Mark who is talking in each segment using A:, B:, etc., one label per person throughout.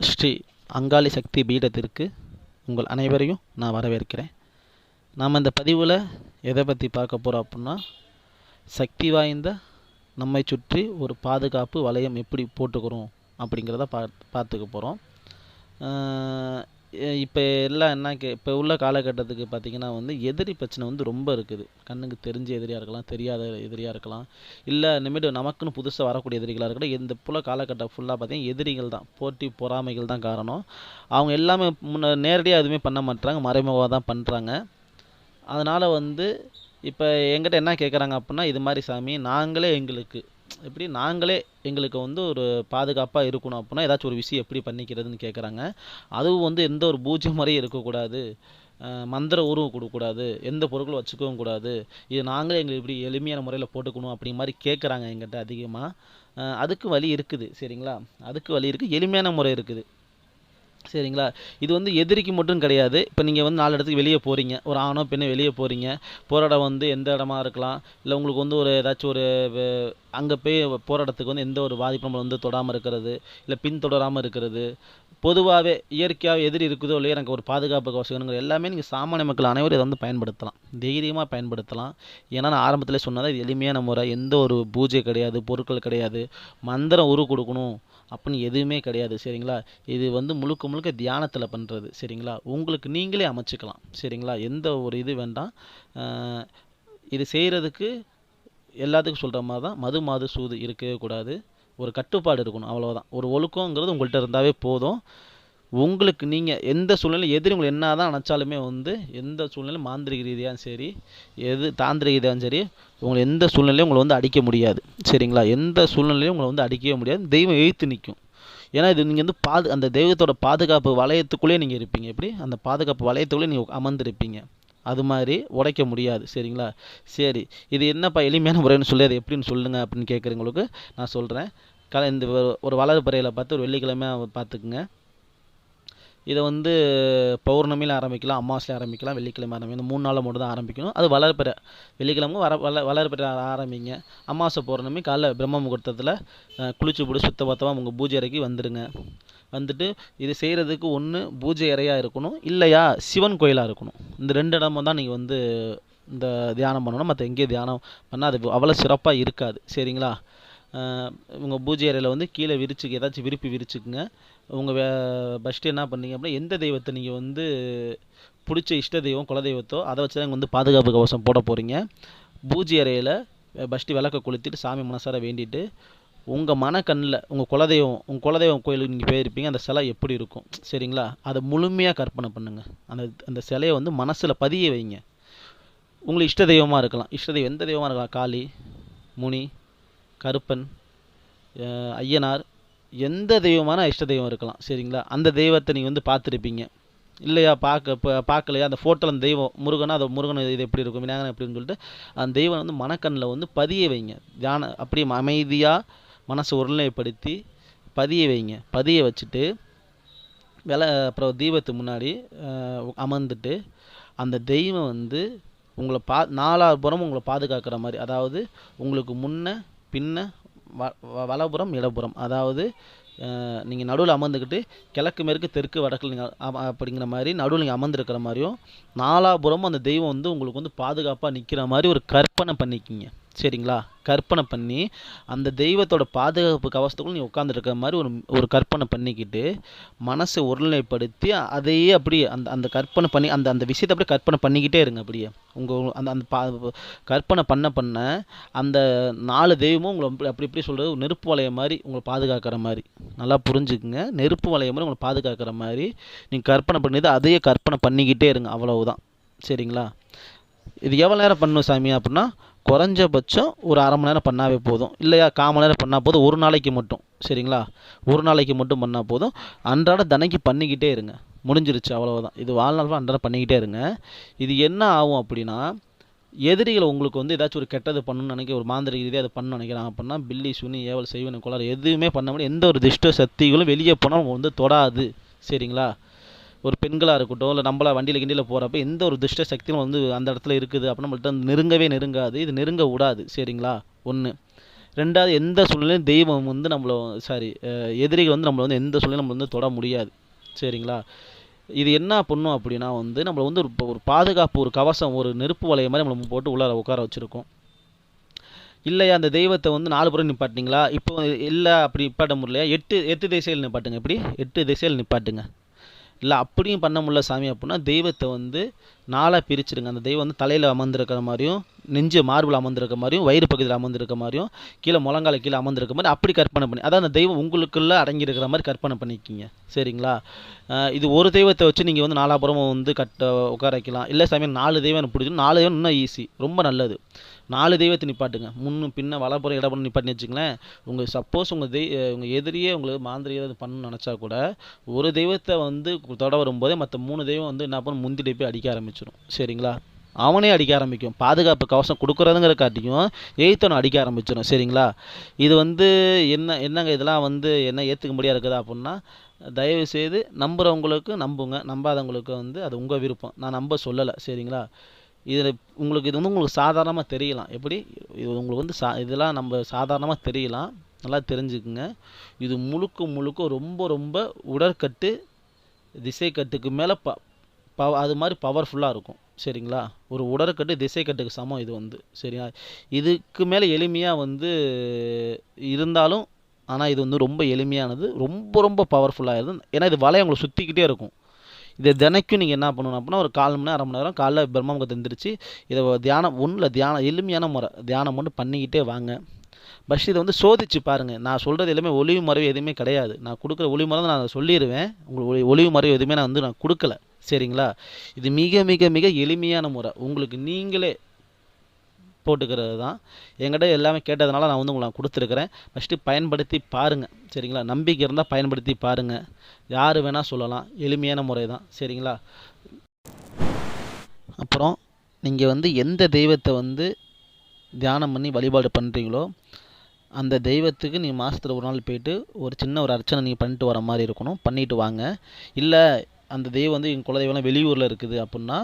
A: ஸ்ரீ அங்காளி சக்தி பீடத்திற்கு உங்கள் அனைவரையும் நான் வரவேற்கிறேன். நாம் இந்த பதிவில் எதை பற்றி பார்க்க போகிறோம் அப்படின்னா சக்தி வாய்ந்த நம்மை சுற்றி ஒரு பாதுகாப்பு வளையம் எப்படி போட்டுக்கிறோம் அப்படிங்கிறத பா பார்த்துக்க போகிறோம் இப்போ எல்லாம் என்ன கே இப்போ உள்ள காலகட்டத்துக்கு பார்த்திங்கன்னா வந்து எதிரி பிரச்சனை வந்து ரொம்ப இருக்குது. கண்ணுக்கு தெரிஞ்ச எதிரியாக இருக்கலாம் தெரியாத எதிரியாக இருக்கலாம். இல்லை இனிமேட்டு நமக்குன்னு புதுசாக வரக்கூடிய எதிரிகளாக இருக்கட்டும் இந்த புல காலகட்டம் ஃபுல்லாக பார்த்திங்கன்னா எதிரிகள் தான். போட்டி பொறாமைகள் தான் காரணம். அவங்க எல்லாமே முன்ன நேரடியாக எதுவுமே பண்ண மாட்றாங்க மறைமுகமாக தான் பண்ணுறாங்க அதனால் வந்து இப்போ எங்கிட்ட என்ன கேட்குறாங்க அப்படின்னா இது மாதிரி சாமி நாங்களே எங்களுக்கு எப்படி நாங்களே எங்களுக்கு வந்து ஒரு பாதுகாப்பாக இருக்கணும் அப்படின்னா ஏதாச்சும் ஒரு விஷயம் எப்படி பண்ணிக்கிறதுன்னு கேட்குறாங்க அதுவும் வந்து எந்த ஒரு பூஜை முறையும் இருக்கக்கூடாது. மந்திர உருவம் கொடுக்கக்கூடாது. எந்த பொருட்களும் வச்சுக்கவும் கூடாது. இது நாங்களே எங்களுக்கு இப்படி எளிமையான முறையில் போட்டுக்கணும் அப்படிங்க மாதிரி கேட்குறாங்க எங்கிட்ட அதிகமாக அதுக்கு வழி இருக்குது. சரிங்களா? அதுக்கு வழி இருக்குது எளிமையான முறை இருக்குது. சரிங்களா? இது வந்து எதிரிக்கு மட்டும் கிடையாது. இப்போ நீங்கள் வந்து நாலு இடத்துக்கு வெளியே போகிறீங்க ஒரு ஆணோ பெண்ணோ வெளியே போகிறீங்க போகிற இடம் வந்து எந்த இடமா இருக்கலாம். இல்லை உங்களுக்கு வந்து ஒரு ஏதாச்சும் ஒரு அங்கே போய் போகிற இடத்துக்கு வந்து எந்த ஒரு பாதிப்பும் நம்ம வந்து தொடாமல் இருக்கிறது. இல்லை பின்தொடராமல் இருக்கிறது. பொதுவாகவே இயற்கையாக எதிரி இருக்குதோ இல்லையோ எனக்கு ஒரு பாதுகாப்பு கவசங்கிற எல்லாமே நீங்கள் சாமானிய மக்கள் அனைவரும் இதை வந்து பயன்படுத்தலாம். தைரியமாக பயன்படுத்தலாம். ஏன்னா நான் ஆரம்பத்தில் சொன்னதான் இது எளிமையான முறை. எந்த ஒரு பூஜை கிடையாது பொருட்கள் கிடையாது. மந்திரம் உரு கொடுக்கணும். அப்படின்னு எதுவுமே கிடையாது சரிங்களா? இது வந்து முழுக்க முழுக்க தியானத்தில் பண்ணுறது சரிங்களா? உங்களுக்கு நீங்களே அமைச்சுக்கலாம் சரிங்களா? எந்த ஒரு இது வேண்டாம். இது செய்கிறதுக்கு எல்லாத்துக்கும் சொல்கிற மாதிரி தான் மது மாது சூது இருக்கவே கூடாது. ஒரு கட்டுப்பாடு இருக்கணும் அவ்வளோதான் ஒரு ஒழுக்கங்கிறது உங்கள்கிட்ட இருந்தாவே போதும். உங்களுக்கு நீங்கள் எந்த சூழ்நிலை எதிரி உங்களை என்ன தான் நினச்சாலுமே வந்து எந்த சூழ்நிலை மாந்திரிக ரீதியாகவும் சரி எது தாந்திரிக ரீதியாகவும் சரி உங்களை எந்த சூழ்நிலையும் உங்களை வந்து அடிக்க முடியாது. சரிங்களா? எந்த சூழ்நிலையும் உங்களை வந்து அடிக்கவே முடியாது. தெய்வம் எழுத்து நிற்கும் ஏன்னா இது நீங்கள் வந்து பாது அந்த தெய்வத்தோட பாதுகாப்பு வளையத்துக்குள்ளே நீங்கள் இருப்பீங்க. எப்படி? அந்த பாதுகாப்பு வளையத்துக்குள்ளே நீங்கள் அமர்ந்திருப்பீங்க. அது மாதிரி உடைக்க முடியாது. சரிங்களா? சரி. இது என்னப்பா எளிமையான முறைன்னு சொல்லி அது எப்படின்னு சொல்லுங்கள் அப்படின்னு கேட்குறவங்களுக்கு நான் சொல்கிறேன் கல இந்த ஒரு வளர்ப்புறையில் பார்த்து ஒரு வெள்ளிக்கிழமை பார்த்துக்குங்க. இதை வந்து பௌர்ணமியில் ஆரம்பிக்கலாம் அமாவாசையில் ஆரம்பிக்கலாம் வெள்ளிக்கிழமை ஆரம்பிக்கும் இந்த மூணு நாளில் மட்டும் தான் ஆரம்பிக்கணும். அது வளர்பிறை வெள்ளிக்கிழமை வர வள வளர்பிறை ஆரம்பிங்க. அமாவாசை பௌர்ணமி காலைல பிரம்ம முகூர்த்தத்தில் குளிச்சு போட்டு சுத்த பத்தமாக உங்கள் பூஜை அறைக்கு வந்துடுங்க வந்துட்டு இது செய்கிறதுக்கு ஒன்று பூஜை அறையாக இருக்கணும் இல்லையா சிவன் கோயிலாக இருக்கணும். இந்த ரெண்டு இடமும் தான் நீங்கள் வந்து இந்த தியானம் பண்ணணும். மற்ற எங்கேயும் தியானம் பண்ணால் அது அவ்வளோ சிறப்பாக இருக்காது. சரிங்களா? உங்கள் பூஜை அறையில் வந்து கீழே விரிச்சுக்கு ஏதாச்சும் விரிப்பு விரிச்சுக்குங்க. உங்கள் வே ஃபஸ்ட்டு என்ன பண்ணீங்க அப்படின்னா எந்த தெய்வத்தை நீங்கள் வந்து பிடிச்ச இஷ்ட தெய்வம் குலதெய்வத்தோ அதை வச்சு தான் வந்து பாதுகாப்பு கவசம் போட போகிறீங்க பூஜை அறையில் ஃபஸ்ட்டு விளக்க கொளுத்திட்டு சாமி மனசார வேண்டிட்டு உங்கள் மனக்கண்ணில் உங்கள் குலதெய்வம் உங்கள் குலதெய்வம் கோயிலுக்கு நீங்கள் போயிருப்பீங்க அந்த சிலை எப்படி இருக்கும்? சரிங்களா? அதை முழுமையாக கற்பனை பண்ணுங்கள் அந்த அந்த சிலையை வந்து மனசில் பதிய வைங்க. உங்களுக்கு இஷ்ட தெய்வமாக இருக்கலாம். இஷ்ட தெய்வம் எந்த தெய்வமாக இருக்கலாம்? காளி முனி கருப்பன் ஐயனார் எந்த தெய்வமான இஷ்ட தெய்வம் இருக்கலாம் சரிங்களா? அந்த தெய்வத்தை நீங்கள் வந்து பார்த்துருப்பீங்க. இல்லையா? பார்க்க இப்போ பார்க்கலையா? அந்த ஃபோட்டோவில் அந்த தெய்வம் முருகனா அது முருகன் இது எப்படி இருக்கும் விநாயகன் எப்படின்னு சொல்லிட்டு அந்த தெய்வம் வந்து மனக்கண்ணில் வந்து பதிய வைங்க. தியானம் அப்படியே அமைதியாக மனசை ஒருநிலைப்படுத்தி பதிய வைங்க. பதிய வச்சுட்டு வில அப்புறம் தீபத்து முன்னாடி அமர்ந்துட்டு அந்த தெய்வம் வந்து உங்களை பா நாலாபுறம் உங்களை பாதுகாக்கிற மாதிரி அதாவது உங்களுக்கு முன்னே பின்ன வ வலப்புறம் இடப்புறம். அதாவது நீங்கள் நடுவில் அமர்ந்துக்கிட்டு கிழக்கு மேற்கு தெற்கு வடக்கில் நீங்கள் அப்படிங்கிற மாதிரி நடுவில் நீங்கள் அமர்ந்துருக்கிற மாதிரியும் நாலாபுறமும் அந்த தெய்வம் வந்து உங்களுக்கு வந்து பாதுகாப்பாக நிற்கிற மாதிரி ஒரு கற்பனை பண்ணிக்கிங்க. சரிங்களா? கற்பனை பண்ணி அந்த தெய்வத்தோட பாதுகாப்பு கவசத்துக்குள்ள நீ உட்காந்துருக்கிற மாதிரி ஒரு ஒரு கற்பனை பண்ணிக்கிட்டு மனசை ஒருநிலைப்படுத்தி அதையே அப்படியே அந்த அந்த கற்பனை பண்ணி அந்த அந்த விஷயத்தை அப்படியே கற்பனை பண்ணிக்கிட்டே இருங்க அப்படியே. உங்கள் அந்த அந்த பா கற்பனை பண்ண பண்ண அந்த நாலு தெய்வமும் உங்களை அப்படி இப்படி சொல்கிறது நெருப்பு வளைய மாதிரி உங்களை பாதுகாக்கிற மாதிரி. நல்லா புரிஞ்சுக்குங்க. நெருப்பு வளைய மாதிரி உங்களை பாதுகாக்கிற மாதிரி நீங்கள் கற்பனை பண்ணிது அதையே கற்பனை பண்ணிக்கிட்டே இருங்க. அவ்வளவுதான். சரிங்களா? இது எவ்வளோ நேரம் பண்ணணும் சாமி அப்படின்னா குறைஞ்சபட்சம் ஒரு அரை மணி நேரம் பண்ணாவே போதும். இல்லையா கால் மணி நேரம் பண்ணால் போதும். ஒரு நாளைக்கு மட்டும். சரிங்களா? ஒரு நாளைக்கு மட்டும் பண்ணால் போதும். அன்றாட தினைக்கு பண்ணிக்கிட்டே இருங்க. முடிஞ்சிருச்சு அவ்வளோதான் இது வாழ்நாள் அன்றாட பண்ணிக்கிட்டே இருங்க. இது என்ன ஆகும் அப்படின்னா எதிரிகள் உங்களுக்கு வந்து ஏதாச்சும் ஒரு கெட்டது பண்ணணும்னு நினைக்க ஒரு மாந்திரிக ரீதியாக அதை பண்ணணும்னு நினைக்கிறாங்க அப்படின்னா பில்லி சுனி ஏவல் செய்வன கோளாறு எதுவுமே பண்ண முடியாது. எந்த ஒரு திஷ்ட சக்திகளும் வெளியே போனால் அவங்க வந்து தொடாது. சரிங்களா? ஒரு பெண்களாக இருக்கட்டும் இல்லை நம்மளா வண்டியில் கிண்டியில் போகிறப்ப எந்த ஒரு துஷ்ட சக்தியும் வந்து அந்த இடத்துல இருக்குது அப்போ நம்மள்ட்ட வந்து நெருங்கவே நெருங்காது. இது நெருங்க விடாது. சரிங்களா? ஒன்று ரெண்டாவது எந்த சூழ்நிலையும் தெய்வம் வந்து நம்மள சாரி எதிரிகள் வந்து நம்மளை வந்து எந்த சூழ்நிலையும் நம்மளை வந்து தொட முடியாது. சரிங்களா? இது என்ன பண்ணும் அப்படின்னா வந்து நம்மளை வந்து ஒரு ஒரு பாதுகாப்பு ஒரு கவசம் ஒரு நெருப்பு வலைய மாதிரி நம்மளை போட்டு உள்ளார உட்கார வச்சுருக்கோம். இல்லையா? அந்த தெய்வத்தை வந்து நாலு புறம் நிப்பாட்டிங்களா இப்போ இல்லை அப்படி நிப்பாட்ட முடியலையா? எட்டு எட்டு திசையில் நிப்பாட்டுங்க. எப்படி? எட்டு திசையில் நிப்பாட்டுங்க. இல்லை அப்படியும் பண்ண முடியல சாமி அப்படின்னா தெய்வத்தை வந்து நாலாக பிரிச்சிடுங்க. அந்த தெய்வம் வந்து தலையில் அமர்ந்திருக்கிற மாதிரியும் நெஞ்சு மார்பில் அமர்ந்திருக்க மாதிரியும் வயிறு பகுதியில் அமர்ந்திருக்க மாதிரியும் கீழே முழங்கால கீழே அமர்ந்திருக்க மாதிரி அப்படி கற்பனை பண்ணி அதான் அந்த தெய்வம் உங்களுக்குள்ளே அடங்கியிருக்கிற மாதிரி கற்பனை பண்ணிக்கிங்க. சரிங்களா? இது ஒரு தெய்வத்தை வச்சு நீங்கள் வந்து நாலாபுரமும் வந்து கட்ட உட்கார வைக்கலாம். இல்லை சாமி நாலு தெய்வம் எனக்கு பிடிக்கும். நாலு தெய்வம் இன்னும் ஈஸி ரொம்ப நல்லது. நாலு தெய்வத்தை நிப்பாட்டுங்க. முன்னும் பின்ன வலப்புறம் இடப்புறம் நிப்பாட்டி வச்சுங்களேன் உங்கள் சப்போஸ் உங்கள் தெய் உங்கள் எதிரியே உங்களுக்கு மாந்திரிகம் இது பண்ணணும்னு நினச்சா கூட ஒரு தெய்வத்தை வந்து தொட வரும்போதே மற்ற மூணு தெய்வம் வந்து என்ன பண்ணும்? முந்திட்டு போய் அடிக்க ஆரம்பிச்சிடும் சரிங்களா? அவனே அடிக்க ஆரம்பிக்கும். பாதுகாப்பு கவசம் கொடுக்குறதுங்கிற காட்டியும் எய்த்தவனை அடிக்க ஆரம்பிச்சிடும் சரிங்களா? இது வந்து என்ன என்னங்க இதெல்லாம் வந்து என்ன ஏற்றுக்க முடியாது இருக்குதா அப்படின்னா தயவு செய்து நம்புகிறவங்களுக்கு நம்புங்க. நம்பாதவங்களுக்கு வந்து அது உங்கள் விருப்பம். நான் நம்ப சொல்லலை. சரிங்களா? இதில் உங்களுக்கு இது வந்து உங்களுக்கு சாதாரணமாக தெரியலாம். எப்படி? இது உங்களுக்கு வந்து சா இதெல்லாம் நம்ம சாதாரணமாக தெரியலாம். நல்லா தெரிஞ்சுக்குங்க. இது முழுக்க முழுக்க ரொம்ப ரொம்ப உடற்கட்டு திசைக்கட்டுக்கு மேலே ப பவ அது மாதிரி பவர்ஃபுல்லாக இருக்கும். சரிங்களா? ஒரு உடற்கட்டு திசைக்கட்டுக்கு சமம் இது வந்து. சரிங்களா இதுக்கு மேலே எளிமையாக வந்து இருந்தாலும் ஆனால் இது வந்து ரொம்ப எளிமையானது ரொம்ப ரொம்ப பவர்ஃபுல்லாக இருக்குது ஏன்னா இது வலையை உங்களை சுற்றிக்கிட்டே இருக்கும். இதை தினைக்கும் நீங்கள் என்ன பண்ணணும் அப்படின்னா ஒரு கால் மணி நேரம் அரை மணி நேரம் காலைல பிரம்ம முகத்தை எந்திரிச்சு இதை தியானம் ஒன்றில் தியானம் எளிமையான முறை தியானம் மட்டும் பண்ணிக்கிட்டே வாங்க. பஸ் இதை வந்து சோதிச்சு பாருங்கள் நான் சொல்கிறது எல்லாமே ஒளிவு மறைவு எதுவுமே கிடையாது. நான் கொடுக்குற ஒளிவு மறைவு நான் சொல்லிடுவேன் உங்களுக்கு ஒளி ஒளிவு மறைவு எதுவுமே நான் வந்து நான் கொடுக்கல. சரிங்களா? இது மிக மிக மிக எளிமையான முறை. உங்களுக்கு நீங்களே போட்டுக்கிறது தான் என்கிட்ட எல்லாமே கேட்டதுனால நான் வந்து உங்களுக்கு கொடுத்துருக்குறேன். ஃபஸ்ட்டு பயன்படுத்தி பாருங்கள் சரிங்களா? நம்பிக்கை இருந்தால் பயன்படுத்தி பாருங்கள் யார் வேணால் சொல்லலாம். எளிமையான முறை தான் சரிங்களா? அப்புறம் நீங்கள் வந்து எந்த தெய்வத்தை வந்து தியானம் பண்ணி வழிபாடு பண்ணுறீங்களோ அந்த தெய்வத்துக்கு நீங்கள் மாதத்தில் ஒரு நாள் போயிட்டு ஒரு சின்ன ஒரு அர்ச்சனை நீங்கள் பண்ணிட்டு வர மாதிரி இருக்கணும். பண்ணிட்டு வாங்க. இல்லை அந்த தெய்வம் வந்து எங்கள் குலதெய்வம்லாம் வெளியூரில் இருக்குது அப்புடின்னா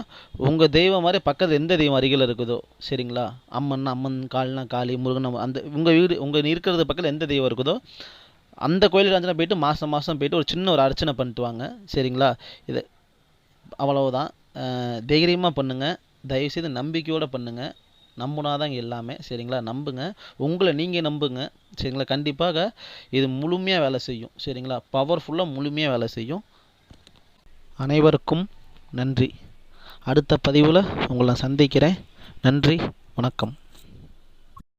A: உங்கள் தெய்வம் மாதிரி பக்கத்தில் எந்த தெய்வம் அருகில் இருக்குதோ சரிங்களா? அம்மன் அம்மன் கால்னா காளி முருகன் அந்த உங்கள் வீடு உங்கள் இருக்கிறது பக்கத்தில் எந்த தெய்வம் இருக்குதோ அந்த கோயிலுக்கு அஞ்சனா போயிட்டு மாதம் மாதம் போயிட்டு ஒரு சின்ன ஒரு அர்ச்சனை பண்ணிட்டு வாங்க சரிங்களா? இது அவ்வளவுதான். தைரியமாக பண்ணுங்கள் தயவுசெய்து நம்பிக்கையோடு பண்ணுங்கள் நம்புனாதாங்க எல்லாமே சரிங்களா? நம்புங்க. உங்களை நீங்கள் நம்புங்க சரிங்களா? கண்டிப்பாக இது முழுமையாக வேலை செய்யும் சரிங்களா? பவர்ஃபுல்லாக முழுமையாக வேலை செய்யும். அனைவருக்கும் நன்றி. அடுத்த பதிவில் உங்களை சந்திக்கிறேன். நன்றி வணக்கம்.